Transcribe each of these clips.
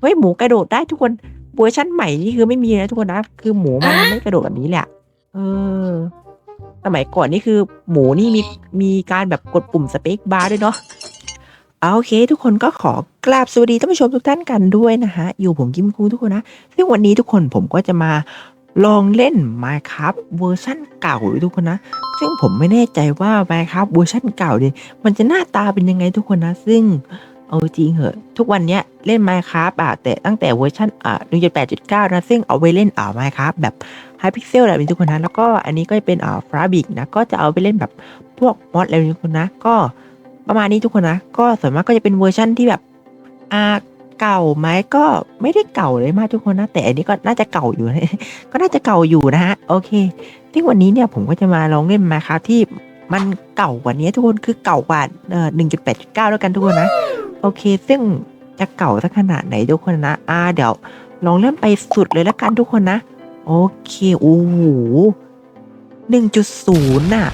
เฮ้ยหมูกระโดดได้ทุกคนเวอร์ชั่นใหม่นี่คือไม่มีนะทุกคนนะคือหมูมันไม่กระโดดแบบนี้แหละเออ สมัยก่อนนี่คือ หมูนี่มีมีการแบบกดปุ่มสเปคบาร์ด้วยเนาะเอาโอเค ทุกคนก็ขอกราบสวัสดีท่านผู้ชมทุกท่านกันด้วยนะฮะอยู่ผมกิมคูทุกคนนะซึ่งวันนี้ทุกคนผมก็จะมาลองเล่น Minecraft เวอร์ชั่นเก่าด้วยทุกคนนะ ซึ่งผมไม่แน่ใจว่า Minecraft เวอร์ชั่นเก่าเนี่ยมันจะหน้าตาเป็นยังไงทุกคนนะ ซึ่ง เอาจริงเหอะ ทุกวันเนี้ยเล่น Minecraft อะแต่ตั้งแต่เวอร์ชันอ่า1.8.9นะซึ่งเอาไว้เล่นอ่า Minecraft แบบ High Pixel อะไรแบบนี้ทุกคนนะแล้วก็อันนี้ก็เป็นอ่าฟราบิกนะก็จะเอาไปเล่นแบบพวกมอดอะไรแบบนี้ทุกคนนะ ก็ประมาณนี้ทุกคนนะ ก็ส่วนมากก็จะเป็นเวอร์ชันที่แบบอ่าเก่าไหมก็ไม่ได้เก่าเลยมากทุกคนนะ แต่อันนี้ก็น่าจะเก่าอยู่ก็น่าจะเก่าอยู่นะฮะโอเคซึ่วันนี้เนี่ยผมก็จะมาลองเล่น Minecraft ที่มันเก่ากว่านี้ทุกคนคือเก่ากว่าเอ่อ1.8.9แล้วกันทุกคนนะ โอเค ซึ่งจะเก่าสักขนาดไหนทุกคนนะ อ่า เดี๋ยว ลองเริ่มไปสุดเลยแล้วกันทุกคนนะ โอเค โอ้โหหนึ่งจุดศูนย์น่ะ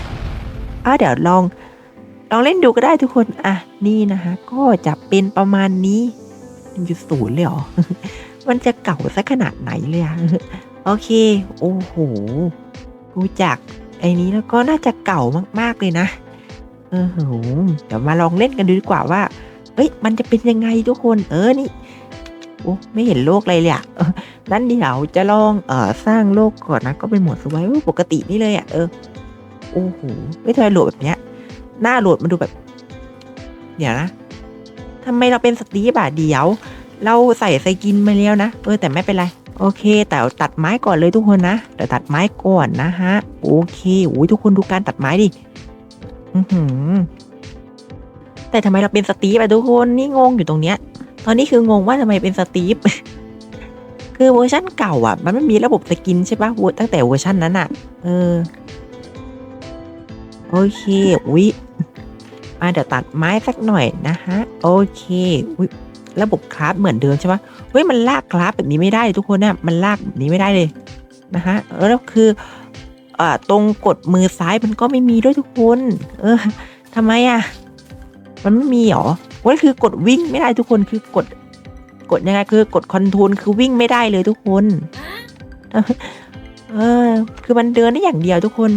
อ่าเดี๋ยวลอง ลองเล่นดูก็ได้ทุกคน อะ นี่นะคะ ก็จะเป็นประมาณนี้หนึ่งจุดศูนย์เลยเหรอ มันจะเก่าสักขนาดไหนเลยอะโอเค โอ้โหดูจากไอ้นี้แล้วก็น่าจะเก่ามากๆเลยนะ เออโหเดี๋ยวมาลองเล่นกันดูดีกว่าว่า เฮ้ยมันจะเป็นยังไงทุกคนเออนี่โอ้ไม่เห็นโลกเลยเลยอะนั้นเดี๋ยวจะลองเอ่อสร้างโลกก่อนนะ ก็เป็นหมวดสวเวอร์ปกตินี่เลยอะเออโอ้โหไม่ทำไมโหลดแบบเนี้ย หน้าโหลดมันดูแบบ เดี๋ยวนะทำไมเราเป็นสตีฟอะเดี๋ยว เราใส่สกินมาแล้วนะเออแต่ไม่เป็นไรโอเค แต่ตัดไม้ก่อนเลยทุกคนนะเดี๋ยวตัดไม้ก่อนนะฮะ โอเคโอ้ยทุกคนดูการตัดไม้ดิอือหือ แต่ทำไมเราเป็นสตีฟอะทุกคนนี่งงอยู่ตรงเนี้ย ตอนนี้คืองงว่าทำไมเป็นสตีฟคือเวอร์ชั่นเก่าอะ มันไม่มีระบบสกินใช่ปะวอร์ตั้งแต่เวอร์ชันนั้นอะ เออ โอเคอุ๊ยมาเดี๋ยวตัดไม้สักหน่อยนะฮะ โอเคอุ๊ยระบบคราฟเหมือนเดิมใช่ปะเฮ้ยมันลากคราฟแบบนี้ไม่ได้ทุกคนเนี่ยมันลากแบบนี้ไม่ได้เลยนะฮะแล้วคือเอ่อตรงกดมือซ้ายมันก็ไม่มีด้วยทุกคน เออทำไมอะ มันไม่มีหรอว่าคือกดวิ่งไม่ได้ทุกคนคือกด กดยังไงคือกดคอนโทรลคือวิ่งไม่ได้เลยทุกคน เออ คือมันเดินได้อย่างเดียวทุกคน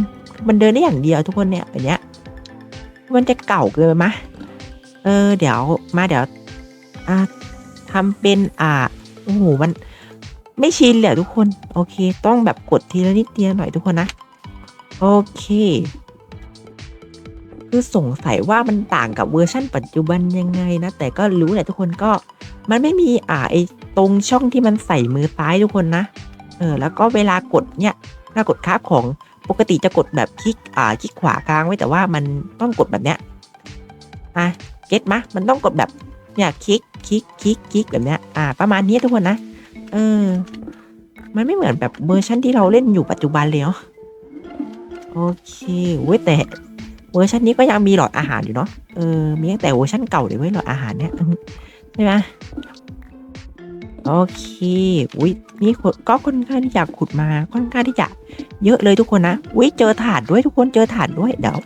มันเดินได้อย่างเดียวทุกคนเนี่ยแบบเนี้ย มันจะเก่าเกินไหมะเออ เดี๋ยวมาเดี๋ยว อ่าทำเป็นอ่าโอ้โหมันไม่ชินเลยอะทุกคน โอเค ต้องแบบกดทีละนิดทีละหน่อยทุกคนนะ โอเค คือสงสัยว่ามันต่างกับเวอร์ชั่นปัจจุบันยังไงนะ แต่ก็รู้แหละทุกคนก็ มันไม่มีอ่าไอตรงช่องที่มันใส่มือซ้ายทุกคนนะ เออ แล้วก็เวลากดเนี่ยเวลากดคาฟของปกติจะกดแบบคลิกอ่าคลิกขวากลางไว้แต่ว่ามันต้องกดแบบเนี้ยอะเก็ตมะมันต้องกดแบบเนี่ยคลิกคลิกคลิกคลิกแบบเนี้ยอ่า ประมาณนี้ทุกคนนะเออ มันไม่เหมือนแบบเวอร์ชันที่เราเล่นอยู่ปัจจุบันเลยเนาะโอเคเว้ยแต่ เวอร์ชันนี้ก็ยังมีหลอดอาหารอยู่เนาะเออมีตั้งแต่เวอร์ชันเก่าเลยเว้ยหลอดอาหารเนี่ยใช่ไหมโอเคอุ้ยนี่ก็ค่อนข้างที่จะขุดมาค่อนข้างที่จะเยอะเลยทุกคนนะอุ้ยเจอถานด้วยทุกคนเจอถานด้วยเดี๋ยว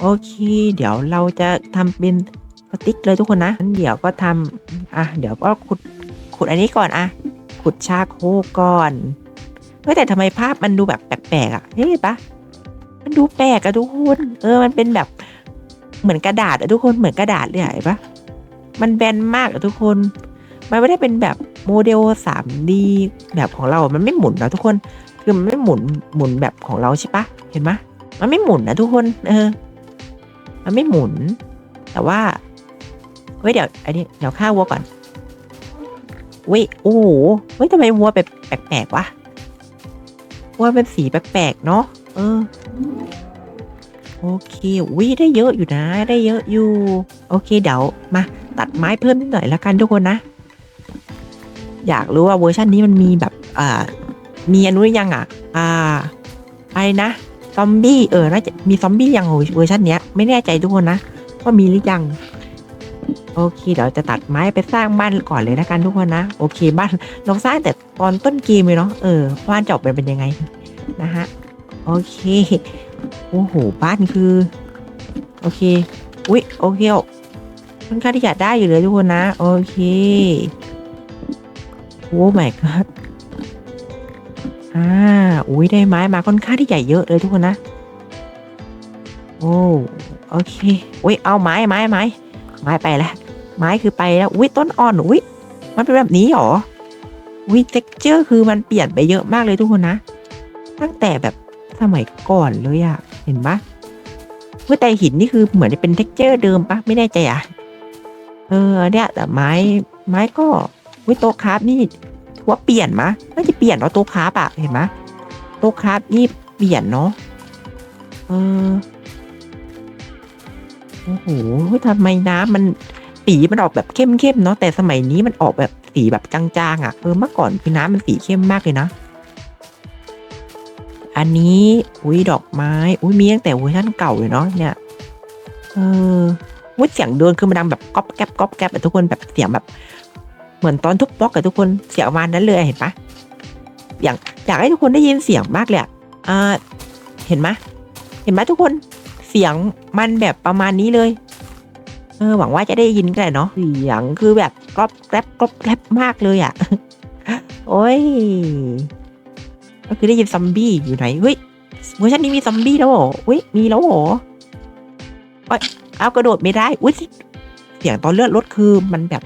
โอเค เดี๋ยวเราจะทำเป็นสติ๊กเลยทุกคนนะงั้นเดี๋ยวก็ทำอะเดี๋ยวก็ขุดขุดอันนี้ก่อนอะขุดชาโคก่อนเฮ้ยแต่ทำไมภาพมันดูแบบแปลกๆอะเฮ้ยปะ มันดูแปลกอะทุกคนเออมันเป็นแบบเหมือนกระดาษอะทุกคนเหมือนกระดาษเลยเห็นปะมันแบนมากอะทุกคน มันไม่ได้เป็นแบบโมเดล 3D แบบของเรา มันไม่หมุนนะทุกคนคือมันไม่หมุนหมุนแบบของเราใช่ปะเห็นปะมันไม่หมุนนะทุกคน เออ มันไม่หมุน แต่ว่าเฮ้ยเดี๋ยวอันนี้เดี๋ยวฆ่าวัวก่อนเว้ยโอ้โหเฮ้ยทำไมวัวแบบแปลกๆวะวัวเป็นสีแปลกๆเนาะ เออ โอเควิได้เยอะอยู่นะ ได้เยอะอยู่ โอเคเดี๋ยวมา ตัดไม้เพิ่มนิดหน่อยละกันทุกคนนะ อยากรู้ว่าเวอร์ชันนี้มันมีแบบอ่ามีอนุยังอะ อ่าอะไรนะซอมบี้เออน่าจะมีซอมบี้ยังเวอร์ชันเนี้ยไม่แน่ใจทุกคนนะว่ามีหรือยัง โอเคเดี๋ยวจะตัดไม้ไปสร้างบ้านก่อนเลยละกันทุกคนนะโอเคบ้านเราสร้างแต่ตอนต้นเกมเลยเนาะเออบ้านจบเป็นเป็นยังไงนะฮะ โอเค โอ้โห บ้านคือ โอเค อุ๊ยโอเคค่อนข้างที่จะได้อยู่เลยทุกคนนะ โอเคโอ้ my god อ่า อุ้ยได้ไม้มาค่อนข้างที่ใหญ่เยอะเลยทุกคนนะ โอ้ โอเค อุ้ยเอาไม้ไม้ไม้ไม้ไปแล้ว ไม้คือไปแล้ว อุ้ยต้นอ่อน อุ้ยมันเป็นแบบนี้หรออุ้ยเท็กเจอร์คือมันเปลี่ยนไปเยอะมากเลยทุกคนนะ ตั้งแต่แบบ สมัยก่อนเลยอะเห็นปะเมื่อแต่หินนี่คือเหมือนจะเป็นเท็กเจอร์เดิมปะไม่แน่ใจอะเออเนี่ยแต่ไม้ไม้ก็วิโตคราฟนี่ถือว่าเปลี่ยนมะน่าจะเปลี่ยนเนาะโตคราฟอะเห็นปะโตคราฟนี่เปลี่ยนเนาะเออโอ้โหทำไมน้ำมันสีมันออกแบบเข้มๆเนาะแต่สมัยนี้มันออกแบบสีแบบจางๆอะเออเมื่อก่อนคือน้ำมันสีเข้มมากเลยนะ อันนี้ อุ้ยดอกไม้ อุ้ยมีตั้งแต่เวอร์ชันเก่าเลยเนาะเนี่ย เออวุ้ยเสียงเดินคือมันดังแบบก๊อบแก๊บก๊อบแก๊บอะทุกคนแบบเสียงแบบ เหมือนตอนทุบบล็อกอะทุกคนเสียงประมาณนั้นเลยเห็นปะอยางอยากให้ทุกคนได้ยินเสียงมากเลยอะอ่าเห็นไหมเห็นไหมทุกคนเสียงมันแบบประมาณนี้เลย เออหวังว่าจะได้ยินกันแหละเนาะเสียงคือแบบก๊อบแก๊บก๊อบแก๊บมากเลยอะ โอ้ย ก็คือได้ยินซอมบี้อยู่ไหน เฮ้ยเวอร์ชันนี้มีซอมบี้แล้วเหรอเฮ้ยมีแล้วเหรอเอ้ยเอากระโดดไม่ได้ อุ้ยเสียงตอนเลือดรถคือมันแบบ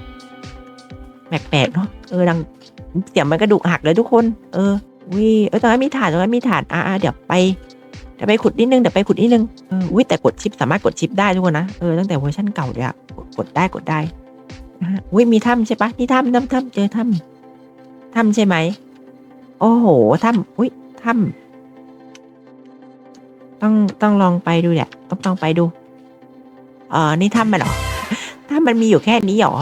แปลกๆเนาะ เออดังเสียงมันกระดูกหักเลยทุกคน เออวิเออตรงนั้นมีฐานตรงนั้นมีฐานอ่าเดี๋ยวไปเดี๋ยวไปขุดนิดนึงเดี๋ยวไปขุดนิดนึงเอออุ้ยแต่กดชิปสามารถกดชิปได้ทุกคนนะ เออตั้งแต่เวอร์ชันเก่าเลยอะกดได้กดได้นะฮะอุ้ยมีถ้ำใช่ปะนี่ถ้ำถ้ำถ้ำเจอถ้ำถ้ำใช่ไหม โอ้โหถ้ำอุ้ยถ้ำต้องต้องลองไปดูแหละต้องต้องไปดูเออนี่ถ้ำมันหรอถ้ำมันมีอยู่แค่นี้หรอ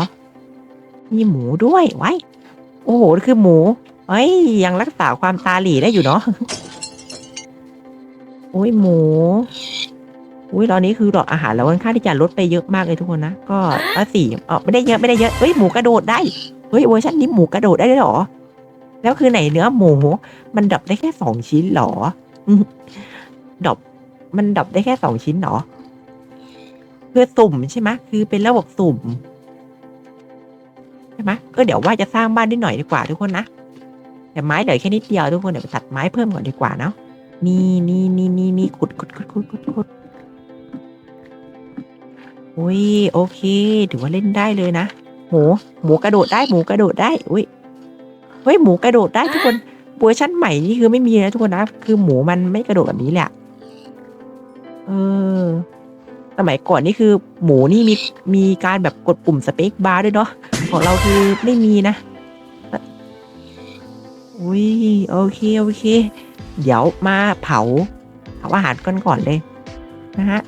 มีหมูด้วยไว้ โอ้โหคือหมูเอ้ยยังรักษาความตาหลีได้อยู่เนาะโอ้ยหมูอุ้ยตอนนี้คือดอกอาหารแล้วค่อนข้างที่จะลดไปเยอะมากเลยทุกคนนะ ก็ก็สี่เออไม่ได้เยอะไม่ได้เยอะเฮ้ยหมูกระโดดได้ เฮ้ยเวอร์ชันนี้หมูกระโดดได้ด้วยหรอ แล้วคือไหนเนื้อหมู มันดับได้แค่สองชิ้นหรอดับมันดับได้แค่สองชิ้นหรอคือสุ่มใช่ไหมคือเป็นระบบสุ่มใช่ไหมเออเดี๋ยวว่าจะสร้างบ้านได้หน่อยดีกว่าทุกคนนะแต่ไม้เหลือแค่นิดเดียวทุกคนเดี๋ยวไปตัดไม้เพิ่มก่อนดีกว่าเนาะนี่นี่นี่นี่นี่ขุดขุดขุดขุดขุดขุดโอ้ยโอเคถือว่าเล่นได้เลยนะหมูหมูกระโดดได้หมูกระโดดได้อุ้ย ฮ้ยหมูกระโดดได้ทุกคนเวอร์ชั่นใหม่นี่คือไม่มีนะทุกคนนะ คือหมูมันไม่กระโดดแบบนี้แหละเออสมัยก่อนนี่คือ หมูนี่มีมีการแบบกดปุ่มสเปคบาร์ด้วยเนาะของเราคือไม่มีนะอุ้ยโอเคโอเค เดี๋ยวมาเผาเผาอาหารก่อนก่อนเลยนะฮะ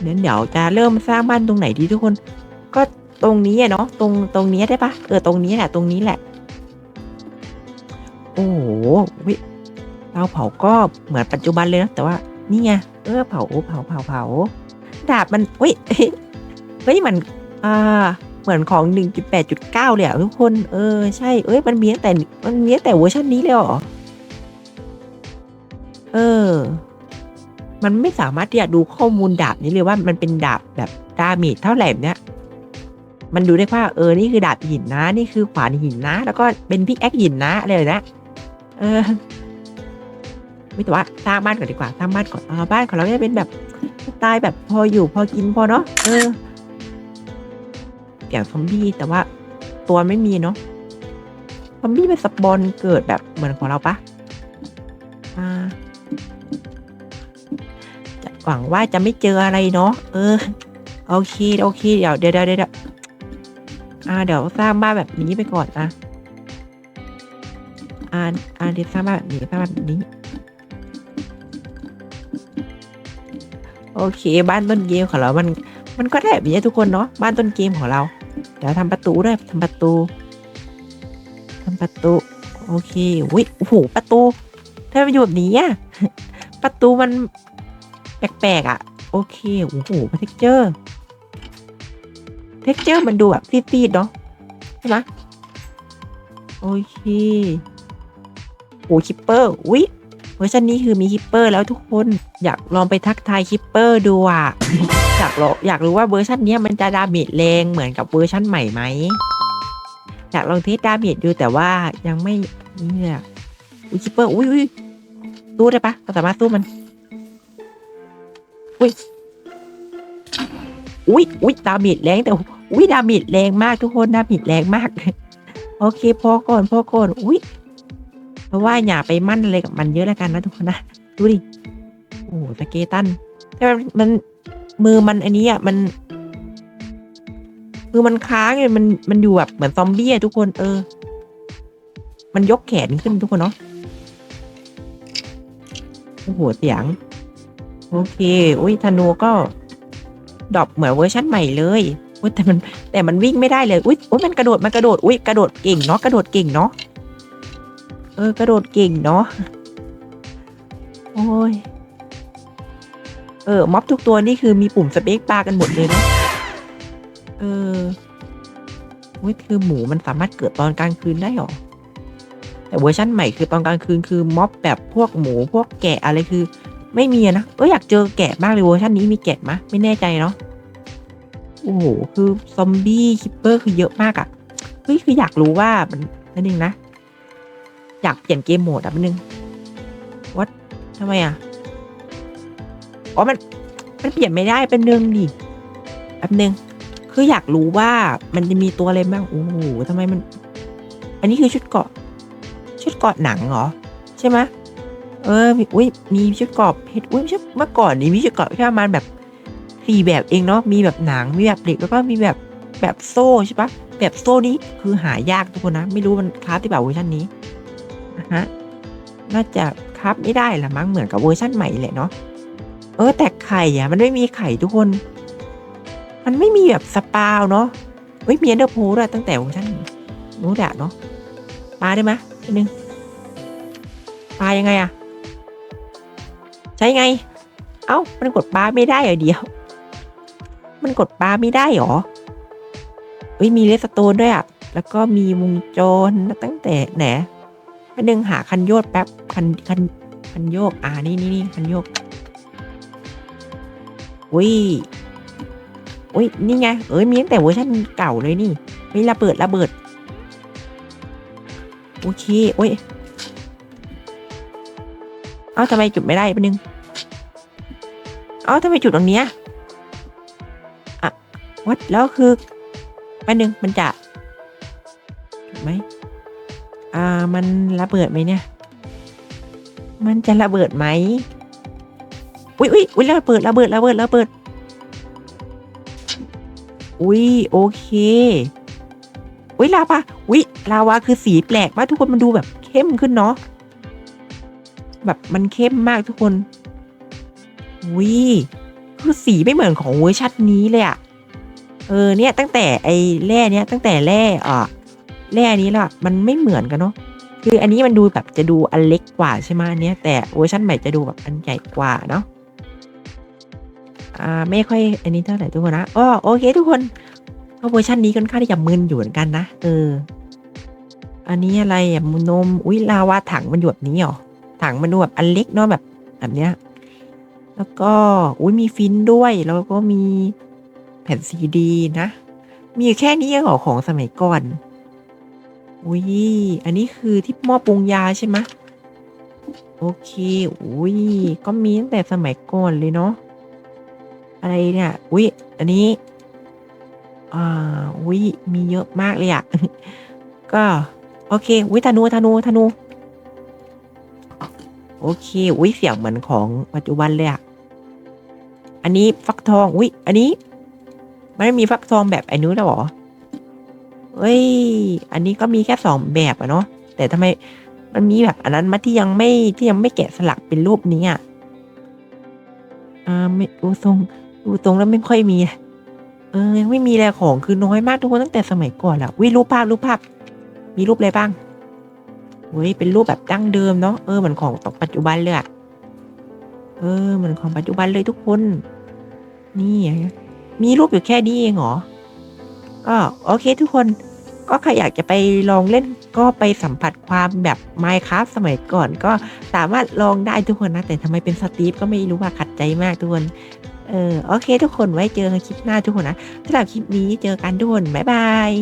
เดี๋ยวเดี๋ยวจะเริ่มสร้างบ้านตรงไหนดีทุกคน ก็ ตรงนี้อะเนาะตรงตรงนี้ได้ปะเออตรงนี้แหละ ตรงนี้แหละ โอ้โหวิเตาเผาก็เหมือนปัจจุบันเลยนะแต่ว่านี่ไงเออเผาเผาเผาเผาดาบมันเฮ้ยเฮ้ยมันอ่าเหมือนของหนึ่งจุดแปดจุดเก้าเลยอะทุกคน เออ ใช่ เอ้ย มันมีตั้งแต่ มันมีตั้งแต่เวอร์ชันนี้เลยเหรอ เออ มันไม่สามารถที่จะดูข้อมูลดาบนี้เลยว่ามันเป็นดาบแบบดาเมจเท่าไหร่เนี้ย มันดูได้ว่าเออนี่คือดาบหินนะ นี่คือขวานหินนะ แล้วก็เป็นพิกแอคหินนะอะไรเลยนะ เออไม่แต่ว่าสร้างบ้านก่อนดีกว่าสร้างบ้านก่อนเออบ้านของเราจะเป็นแบบสไตล์แบบพออยู่พอกินพอเนาะเอออย่างซอมบี้แต่ว่าตัวไม่มีเนาะซอมบี้เป็นสปอนเกิดแบบเหมือนของเราปะอ่าจะหวังว่าจะไม่เจออะไรเนาะเออ โอเค โอเค เดี๋ยวเดี๋ยวเดี๋ยว อ่าเดี๋ยวสร้างบ้านแบบนี้ไปก่อนนะอ่าอ่าเดี๋ยวสร้างบ้านแบบนี้สร้างบ้านแบบนี้ โอเคบ้านต้นเกมของเรา มัน มันก็ได้แบบนี้ทุกคนเนาะบ้านต้นเกมของเรา เดี๋ยวทำประตูด้วยทำประตูทำประตู โอเคอุ้ยโอ้โหประตูทำไมมันอยู่แบบนี้อะประตูมันแปลกๆอะ โอเคโอ้โหเท็กเจอร์ เท็กเจอร์มันดูแบบซีดๆเนาะใช่ไหมโอเคโอ้คิปเปอร์อุ้ยเวอร์ชันนี้คือมีคิปเปอร์แล้วทุกคนอยากลองไปทักทายคิปเปอร์ดูอะอยากรู้อยากรู้ว่าเวอร์ชันนี้มันจะดาเมจแรงเหมือนกับเวอร์ชันใหม่ไหมอยากลองเทสดาเมจดูแต่ว่ายังไม่นี่เลยอะอุ้ยคิปเปอร์อุ้ยอุ้ยสู้ได้ปะเราสามารถสู้มันอุ้ย อุ้ยอุ้ยดาเมจแรงแต่อุ้ยดาเมจแรงมากทุกคนดาเมจแรงมาก โอเคพอก่อนพอก่อนอุ้ยเพราะว่าอย่าไปมั่นอะไรกับมันเยอะแล้วกันนะทุกคนนะดูดิโอ้โหสเกตันแต่มันมือมันอันนี้อะมันมือมันค้างไงมันมันอยู่แบบเหมือนซอมบี้ทุกคนเออ มันยกแขนขึ้นทุกคนเนาะโอ้โหเสียง โอเค อุ้ยธนูก็ ดรอปเหมือนเวอร์ชันใหม่เลยอุ้ยแต่มันแต่มันวิ่งไม่ได้เลยอุ้ยอุ้ยมันกระโดดมันกระโดดอุ้ยกระโดดเก่งเนาะกระโดดเก่งเนาะเออกระโดดเก่งเนาะโอ้ยเออม็อบทุกตัวนี่คือมีปุ่มสเปคบากันหมดเลยเนาะเอออุ้ยคือหมูมันสามารถเกิดตอนกลางคืนได้หรอแต่เวอร์ชั่นใหม่คือตอนกลางคืนคือม็อบแบบพวกหมูพวกแกะอะไรคือ ไม่มีนะเอออยากเจอแกะมากเลยเวอร์ชันนี้มีแกะมะไม่แน่ใจเนาะโอ้โหคือซอมบี้คิปเปอร์คือเยอะมากอะเฮ้ยคืออยากรู้ว่ามันนั่นนึงนะ อยากเปลี่ยนเกมโหมดอะมันนึงวัดทำไมอะอ๋อมันมันเปลี่ยนไม่ได้เป็นนึงดิแป๊บนึงคืออยากรู้ว่ามันจะมีตัวอะไรบ้างโอ้โหทำไมมัน อันนี้คือชุดเกาะ ชุดเกาะหนังเหรอ ใช่ไหม เอออุ้ยมีชุดเกาะเพชรอุ้ยชุดเมื่อก่อนนี้มีชุดเกาะแค่ประมาณแบบสี่แบบเองเนาะมีแบบหนังมีแบบเหล็กแล้วก็มีแบบแบบโซ่ใช่ปะแบบโซ่นี้คือหายากทุกคนนะ ไม่รู้มันคราฟที่แบบเวอร์ชันนี้นะฮะน่าจะคราฟไม่ได้ละมั้งเหมือนกับเวอร์ชันใหม่แหละเนาะเออแต่ไข่อะมันไม่มีไข่ทุกคน มันไม่มีแบบสปาวเนาะเฮ้ยมีเอนเดอร์โพด้วยตั้งแต่เวอร์ชันนู้นแหละเนาะปลาได้ไหมนิดนึงปลายังไงอะ ช้ไง เอ้า มันกดปลาไม่ได้เหรอเดียว มันกดปลาไม่ได้หรอเฮ้ยมีเลสโตนด้วยอะแล้วก็มีวงจรตั้งแต่แหนไปดึงหาคันโยกแป๊บ คันคันคันโยก อ่า นี่นี่นี่คันโยกอุ้ยอุ้ย นี่ไง เอ้ย มีตั้งแต่เวอร์ชันเก่าเลยนี่มีระเบิดระเบิด โอเคโอ้ย เอ้าทำไมจุดไม่ได้ปะนึง อ้าทำไมจุดตรงเนี้ยอะวัดแล้วคือแป๊บนึงมันจะถูกไหมอ่ามันระเบิดไหมเนี่ย มันจะระเบิดไหมอุ้ยอุ้ยอุ้ยระเบิดระเบิดระเบิดระเบิดอุ้ยโอเคอุ้ยลาวาอุ้ยลาวาคือสีแปลกมากทุกคนมันดูแบบเข้มขึ้นเนาะแบบมันเข้มมากทุกคน อุ้ยคือสีไม่เหมือนของเวอร์ชันนี้เลยอะเออเนี่ยตั้งแต่ไอ้แร่เนี้ยตั้งแต่แร่อ่าแร่นี้ละมันไม่เหมือนกันเนาะคืออันนี้มันดูแบบจะดูอันเล็กกว่าใช่ไหมอันเนี้ยแต่เวอร์ชันใหม่จะดูแบบอันใหญ่กว่าเนาะอ่าไม่ค่อยอันนี้เท่าไหร่ทุกคนนะอ๋อโอเคทุกคนก็เวอร์ชันนี้ค่อนข้างที่จะมึนอยู่เหมือนกันนะเออ อันนี้อะไรอะนมอุ้ยลาวาถังมันอยู่แบบนี้หรอถังมันดูแบบอันเล็กเนาะแบบแบบเนี้ย แล้วก็อุ้ยมีฟินด้วย แล้วก็มีแผ่นซีดีนะ มีแค่นี้เองเหรอของสมัยก่อน อุ้ย อันนี้คือที่หม้อปรุงยาใช่ไหมโอเค อุ้ย ก็มีตั้งแต่สมัยก่อนเลยเนาะ อะไรเนี่ย อุ้ย อันนี้ อ่า อุ้ย มีเยอะมากเลยอะก็ โอเค อุ้ยธนูธนูธนู โอเค อุ้ยเสียงเหมือนของปัจจุบันเลยอะอันนี้ฟักทอง อุ้ยอันนี้ มันไม่มีฟักทองแบบไอ้นู้นแล้วหรอเอ้ย อันนี้ก็มีแค่สองแบบอะเนาะ แต่ทำไมมันมีแบบอันนั้นมาที่ยังไม่ที่ยังไม่แกะสลักเป็นรูปนี้อะอ่าไม่ดูทรงดูตรงแล้วไม่ค่อยมี เออ ยังไม่มีอะไรของคือน้อยมากทุกคนตั้งแต่สมัยก่อนแล้ววิรูปภาพรูปภาพ มีรูปอะไรบ้าง เฮ้ยเป็นรูปแบบดั้งเดิมเนาะเออเหมือนของตกปัจจุบันเลยอะเออเหมือนของปัจจุบันเลยทุกคน นี่มีรูปอยู่แค่นี้เองเหรอก็โอเคทุกคนก็ใครอยากจะไปลองเล่นก็ไปสัมผัสความแบบ Minecraft สมัยก่อนก็สามารถลองได้ทุกคนนะ แต่ทำไมเป็นสตีฟก็ไม่รู้ว่าขัดใจมากทุกคนเออโอเค ทุกคนไว้เจอกันคลิปหน้าทุกคนนะสำหรับคลิปนี้เจอกันทุกคน บ๊ายบาย